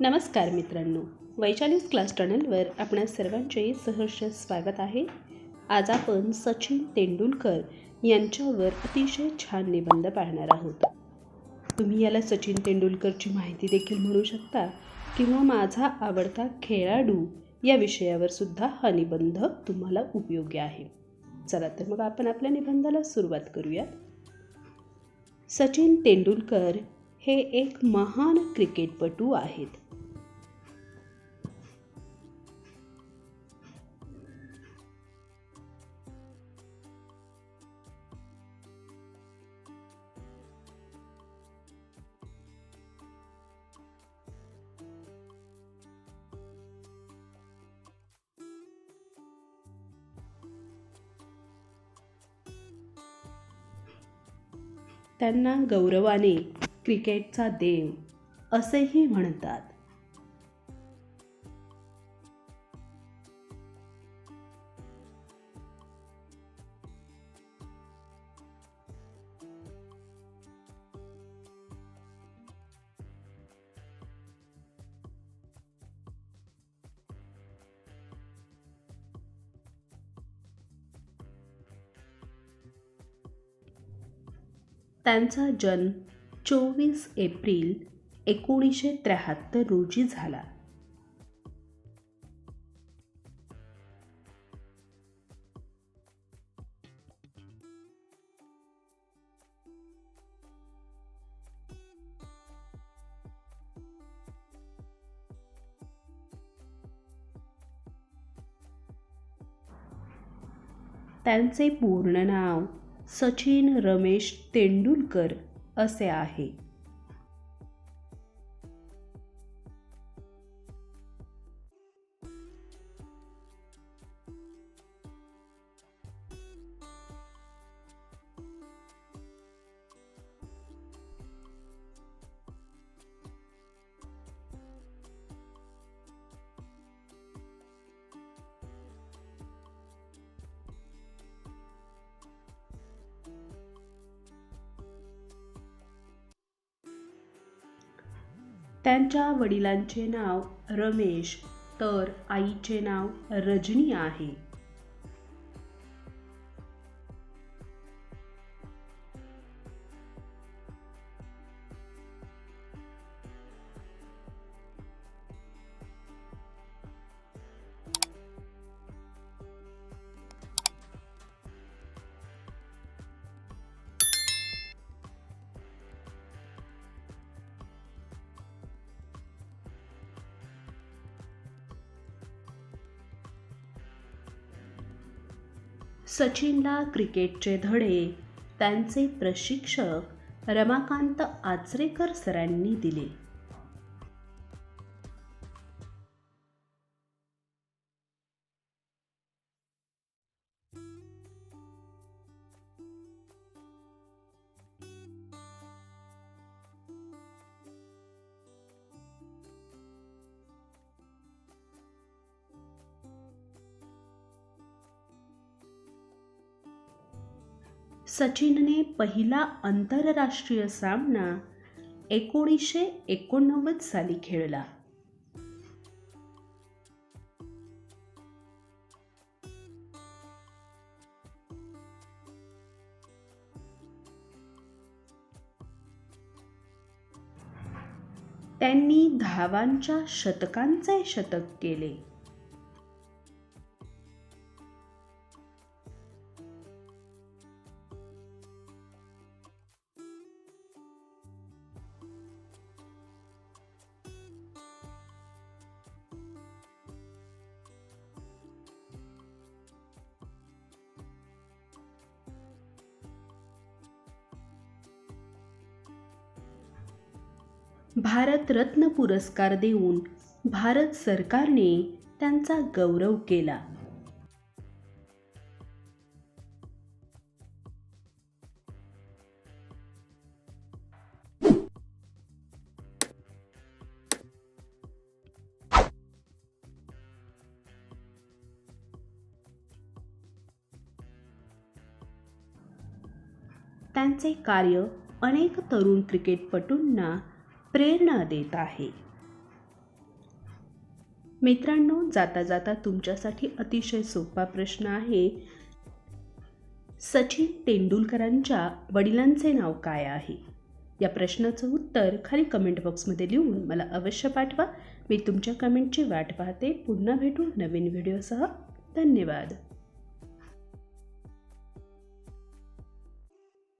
नमस्कार मित्रांनो. वैचालिक क्लास चॅनलवर आपणा सर्वांचे सहर्ष स्वागत आहे. आज आपण सचिन तेंडुलकर यांच्यावर अतिशय छान निबंध पाहणार आहोत. तुम्ही याला सचिन तेंडुलकरची माहिती देखील म्हणू शकता किंवा माझा आवडता खेळाडू या विषयावर सुद्धा हा निबंध तुम्हाला उपयोगी आहे. चला तर मग आपण आपल्या निबंधाला सुरुवात करूया सचिन तेंडुलकर हे एक महान क्रिकेटपटू आहेत. त्यांना गौरवाने क्रिकेटचा देव असेही म्हणतात. त्यांचा जन्म चोवीस एप्रिल एकोणीसशे त्र्याहत्तर रोजी झाला. त्यांचे पूर्ण नाव सचिन रमेश तेंडुलकर असे आहे. त्यांच्या वडिलांचे नाव रमेश तर आईचे नाव रजनी आहे. सचिनला क्रिकेटचे धडे. त्यांचे प्रशिक्षक रमाकांत आचरेकर सरांनी दिले. सचिनने पहिला आंतरराष्ट्रीय सामना एकोणीसशे एकोणनव्वद साली खेळला. त्यांनी धावांच्या शतकांचे शतक केले. भारतरत्न पुरस्कार देऊन भारत सरकारने त्यांचा गौरव केला. त्यांचे कार्य अनेक तरुण क्रिकेटपटूंना प्रेरणा देत आहे. मित्रांनो जाता जाता तुमच्यासाठी अतिशय सोपा प्रश्न आहे. सचिन तेंडुलकरांच्या वडिलांचे नाव काय आहे? या प्रश्नाचं उत्तर खाली कमेंट बॉक्समध्ये लिहून मला अवश्य पाठवा. मी तुमच्या कमेंटची वाट पाहते. पुन्हा भेटू नवीन व्हिडिओसह धन्यवाद.